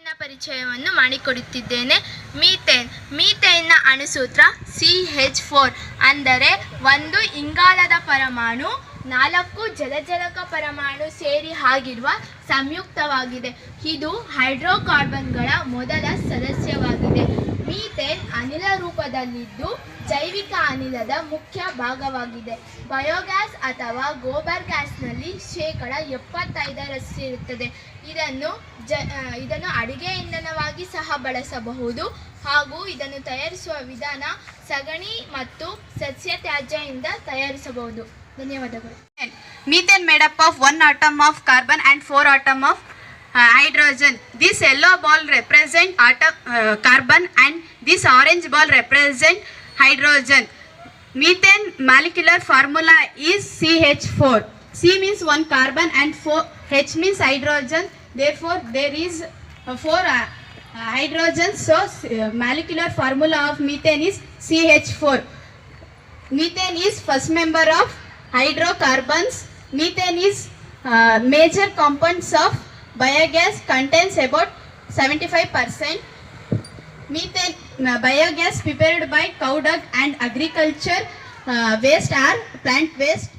ಮೀಥೇನ್ನ ಪರಿಚಯವನ್ನು ಮಾಡಿಕೊಡುತ್ತಿದ್ದೇನೆ. ಮೀಥೇನ್, ಮೀಥೇನ್ನ ಅಣುಸೂತ್ರ, ಸಿ ಹೆಚ್ ಫೋರ್, ಅಂದರೆ ಒಂದು ಇಂಗಾಲದ ಪರಮಾಣು, ನಾಲ್ಕು ಜಲಜಲಕ ಪರಮಾಣು ಸೇರಿ ಆಗಿರುವ ಸಂಯುಕ್ತವಾಗಿದೆ. ಇದು ಹೈಡ್ರೋಕಾರ್ಬನ್ಗಳ ಮೊದಲ ಸದಸ್ಯವಾಗಿದೆ. ಮೀಥೇನ್ ಅನಿಲ ರೂಪದಲ್ಲಿದ್ದು ಜೈವಿಕ ಅನಿಲದ ಮುಖ್ಯ ಭಾಗವಾಗಿದೆ. ಬಯೋಗ್ಯಾಸ್ ಅಥವಾ ಗೋಬರ್ ಗ್ಯಾಸ್ನಲ್ಲಿ ಶೇಕಡ ಎಪ್ಪತ್ತೈದರಷ್ಟಿರುತ್ತದೆ. ಇದನ್ನು ಜ ಇದನ್ನು ಅಡಿಗೆ ಇಂಧನವಾಗಿ ಸಹ ಬಳಸಬಹುದು ಹಾಗೂ ಇದನ್ನು ತಯಾರಿಸುವ ವಿಧಾನ ಸಗಣಿ ಮತ್ತು ಸಸ್ಯ ತ್ಯಾಜ್ಯದಿಂದ ತಯಾರಿಸಬಹುದು. ಧನ್ಯವಾದಗಳು. Methane made up of one atom of carbon and four atom uh, hydrogen. This yellow ball represent uh, carbon and this orange ball represent hydrogen. Methane molecular formula is CH4. C means one carbon and four H means hydrogen. Therefore, there is uh, four uh, uh, hydrogen. So, uh, molecular formula of methane is CH4. Methane is first member of hydrocarbons. Methane is uh, major components of biogas contains about 75%. Methane uh, biogas prepared by cow dung and agriculture uh, waste are plant waste